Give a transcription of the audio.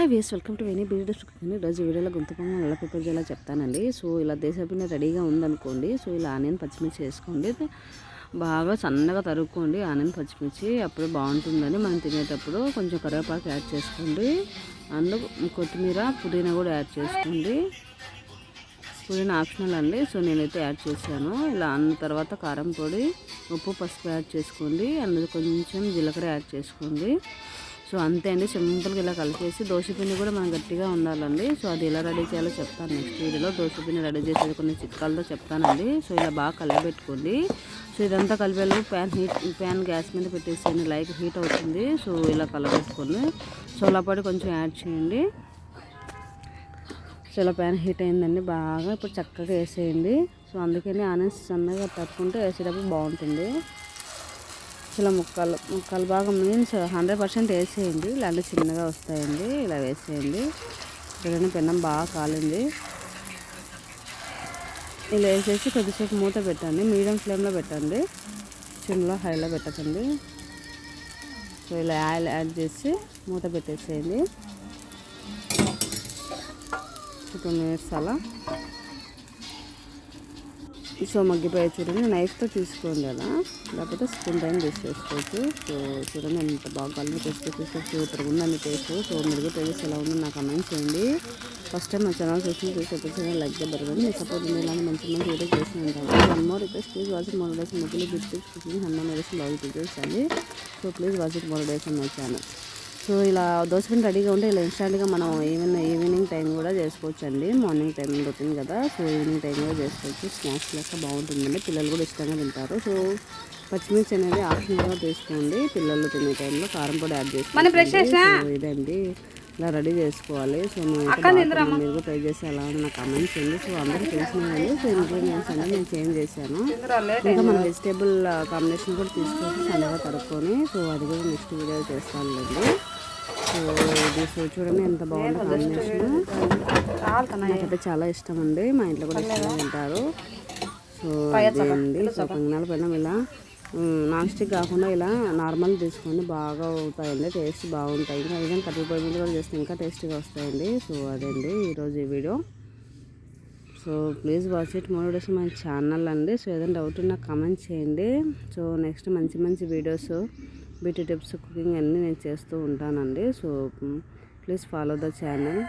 Hi ways welcome to Veni busy cooking ఈరోజు వీడియోలో గుంతపంగా ఎలా ప్రిపేర్ చేయాలో చెప్తానండి. సో ఇలా దేశపిండి రెడీగా ఉందనుకోండి సో ఇలా ఆనియన్ పచ్చిమిర్చి వేసుకోండి. బాగా సన్నగా తరుక్కోండి ఆనియన్ పచ్చిమిర్చి అప్పుడు బాగుంటుందని మనం తినేటప్పుడు కొంచెం కరివేపాకు యాడ్ చేసుకోండి. అందులో కొత్తిమీర పుదీనా కూడా యాడ్ చేసుకోండి. పుదీనా ఆప్షనల్ అండి సో నేనైతే యాడ్ చేశాను. ఇలా అన్న తర్వాత కారం పొడి ఉప్పు పసుపు యాడ్ చేసుకోండి. అందులో కొంచెం జీలకర్ర యాడ్ చేసుకోండి. సో అంతే అండి సింపుల్గా ఇలా కలిపేసి దోశపిండి కూడా మనం గట్టిగా ఉండాలండి. సో అది ఎలా రెడీ చేయాలో చెప్తాను నెక్స్ట్ వీడియోలో. దోశపిండి రెడీ చేసేది కొన్ని చిట్కాలతో చెప్తానండి. సో ఇలా బాగా కలిపెట్టుకోండి సో ఇదంతా కలిపేలా ప్యాన్ హీట్ ప్యాన్ గ్యాస్ మీద పెట్టేసేయండి. లైట్ హీట్ అవుతుంది. సో ఇలా కలబెట్టుకోండి. సో అలా పడి కొంచెం యాడ్ చేయండి. సో ఇలా ప్యాన్ హీట్ అయిందండి. బాగా ఇప్పుడు చక్కగా వేసేయండి. సో అందుకని ఆనియన్స్ సన్నగా తట్టుకుంటే వేసేటప్పుడు బాగుంటుంది. ఇలా ముక్కలు ముక్కలు బాగా మీన్స్ హండ్రెడ్ పర్సెంట్ వేసేయండి. ఇలాంటి చిన్నగా వస్తాయండి. ఇలా వేసేయండి. చూడండి పెన్నం బాగా కాలింది. ఇలా వేసేసి కొద్దిసేపు మూత పెట్టండి. మీడియం ఫ్లేమ్లో పెట్టండి. చిన్నలో హైలో పెట్టకండి. సో ఇలా ఆయిల్ యాడ్ చేసి మూత పెట్టేసేయండి. టూ మినిట్స్ అలా సో మగ్గిపోయే చూడండి. నైఫ్తో తీసుకోండి అలా. లేకపోతే స్పూన్ టైం తీసేసుకోవచ్చు. సో చూడండి ఎంత బాగా కలిపి టేస్ట్ చూస్తే సూపర్గా ఉందండి టేస్ట్ సో మీరు టేస్ట్ ఎలా ఉందో నాకు కమెంట్ చేయండి. ఫస్ట్ టైం నా ఛానల్ చూసి చూసి లైక్ చేద్దరు మీ సపోర్ట్ ఉంది ఇలాంటి మంచి మంచి వీడియో చేసి ఉంటాను one more request please watch more days ముగ్గులు గిఫ్ట్ టిప్స్ కుకింగ్ డేస్ బాగా videos so please watch more days my channel so ఇలా దోశపిండి రెడీగా ఉంటే ఇలా ఇన్స్టాంట్గా మనం ఈవెన్ ఈవినింగ్ టైం కూడా చేసుకోవచ్చు అండి మార్నింగ్ టైం రొటీన్ కదా. సో ఈవినింగ్ టైం కూడా చేసుకోవచ్చు. స్నాక్స్ లెక్క బాగుంటుందండి. పిల్లలు కూడా ఇష్టంగా తింటారు. సో పచ్చిమిర్చి అనేది ఆప్షనల్గా తీసుకోండి. పిల్లలు తినే టైంలో కారం పొడి యాడ్ చేసుకోండి. ఇదండి. ఇలా రెడీ చేసుకోవాలి. సో మీరు కూడా ట్రై చేసి ఎలా ఉంది నాకు కమెంట్స్ చేయండి. సో అందరికీ తెలిసినవి సో ఇంగ్రీడియంట్స్ అనేది నేను చేంజ్ చేశాను. ఇంకా మన వెజిటేబుల్ కాంబినేషన్ కూడా తీసుకొచ్చి సన్నగా తరుక్కొని సో అది కూడా నెక్స్ట్ వీడియో చేస్తానులేండి. సో ఇది సో చూడండి ఎంత బాగుంది కాంబినేషన్ నాకైతే చాలా ఇష్టం అండి మా ఇంట్లో కూడా ఇష్టంగా తింటారు. సో అదేండి సో కంగనాల పైన ఇలా. నాన్ స్టిక్ కాకుండా ఇలా నార్మల్ తీసుకోండి బాగా అవుతాయండి. టేస్ట్ బాగుంటాయి. ఇంకా ఏదైనా కట్టెల పొయ్యి మీద కూడా చేస్తే ఇంకా టేస్టీగా వస్తాయండి. సో అదండి ఈరోజు ఈ video so please watch it more videos my channel అండి. సో ఏదైనా డౌట్ ఉన్నా కమెంట్ చేయండి. సో నెక్స్ట్ మంచి మంచి వీడియోస్ బ్యూటీ టిప్స్ కుకింగ్ అన్నీ నేను చేస్తూ ఉంటానండి. So please follow the channel.